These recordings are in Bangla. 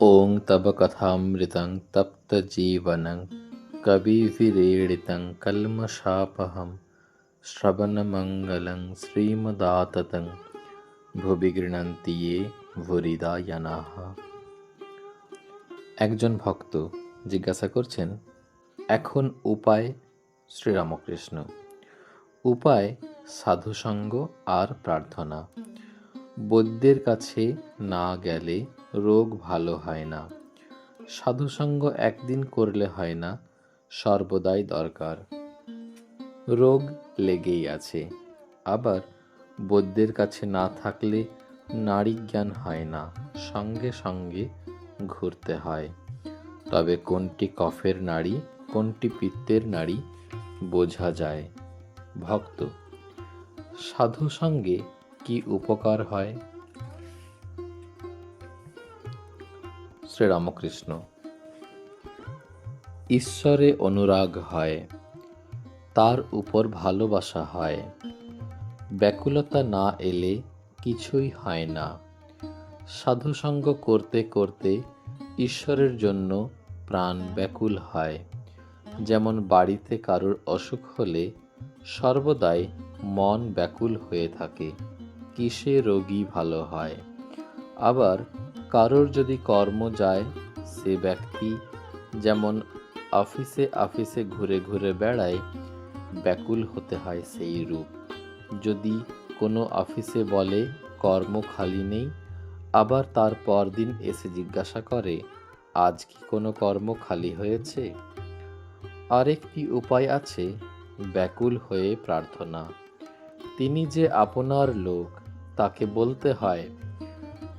ॐ तव कथामृतं तप्तजीवनं कविभिरीडितं कल्मषापहं শ্রবণমঙ্গলং শ্রীমদাততং ভুবি গৃণন্তি ইয়ে ভুরিদায়ানাহ একজন ভক্ত জিজ্ঞাসা করছেন এখন উপায় শ্রীরামকৃষ্ণ উপায় সাধুসঙ্গ আর প্রার্থনা বৈদ্যের কাছে না গেলে রোগ ভালো হয় না। সাধুসঙ্গ একদিন করলে হয় না, সর্বদাই দরকার। রোগ লেগেই আছে, আবার বৈদ্যের কাছে না থাকলে নারী জ্ঞান হয় না, সঙ্গে সঙ্গে ঘুরতে হয়। তবে কোনটি কফের নারী, কোনটি পিত্তের নারী বোঝা যায়। ভক্ত সাধু সঙ্গে কি উপকার হয়? শ্রীরামকৃষ্ণ, ঈশ্বরে অনুরাগ হয়, তার উপর ভালোবাসা হয়, ব্যাকুলতা না এলে কিছুই হয় না। সাধুসঙ্গ করতে করতে ঈশ্বরের জন্য প্রাণ ব্যাকুল হয়। যেমন বাড়িতে কারোর অসুখ হলে সর্বদাই মন ব্যাকুল হয়ে থাকে। কিসে রোগী ভালো হয়? আবার কারোর যদি কর্ম যায়, সে ব্যক্তি যেমন অফিসে অফিসে ঘুরে ঘুরে বেড়ায়, ব্যাকুল হতে হয় সেই রূপ। যদি কোনো অফিসে বলে, কর্ম খালি নেই, আবার তার পরদিন এসে জিজ্ঞাসা করে, আজ কি কোনো কর্ম খালি হয়েছে? আরেকটি উপায় আছে, ব্যাকুল হয়ে প্রার্থনা। তিনি যে আপনার লোক তাকে বলতে হয়,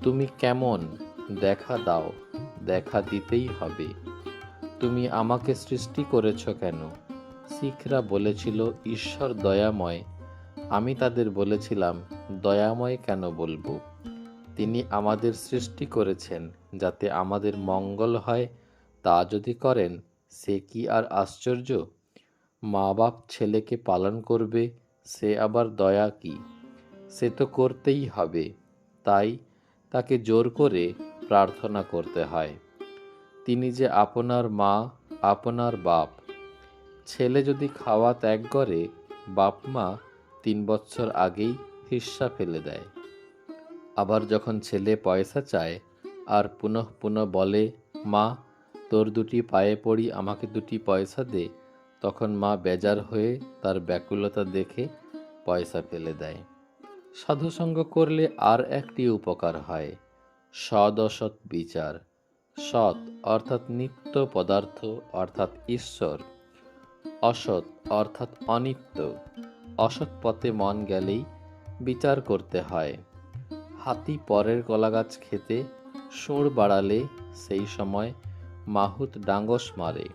তুমি কেমন? দেখা দাও, দেখা দিতেই হবে। তুমি আমাকে সৃষ্টি করেছ কেন? শিখরা বলেছিল, ঈশ্বর দয়াময়। আমি তাদের বলেছিলাম, দয়াময় কেন বলব? তিনি আমাদের সৃষ্টি করেছেন যাতে আমাদের মঙ্গল হয়। তা যদি করেন, সে কি আর আশ্চর্য? মা বাপ ছেলেকে পালন করবে, সে আবার দয়া কি? সে তো করতেই হবে। তাই তাকে জোর করে প্রার্থনা করতে হয়। তিনি যে আপনার মা, আপনার বাপ। ছেলে যদি খাওয়া ত্যাগ করে, বাপ মা তিন বছর আগেই হিস্সা ফেলে দেয়। আবার যখন ছেলে পয়সা চায় আর পুনঃ পুনঃ বলে, মা, তোর দুটি পায়ে পড়ি, আমাকে দুটি পয়সা দে, তখন মা বেজার হয়ে তার ব্যাকুলতা দেখে পয়সা ফেলে দেয়। সাধুসঙ্গ করলে আর একটি উপকার হয়। সদ অসৎ বিচার। সৎ অর্থাৎ নিত্য পদার্থ অর্থাৎ ঈশ্বর। অসৎ অর্থাৎ অনিত্য। অসৎ পথে মন গেলেই বিচার করতে হয়। হাতি পরের কলাগাছ খেতে সুর বাড়ালে সেই সময় মাহুত ডাঙ্গস মারে।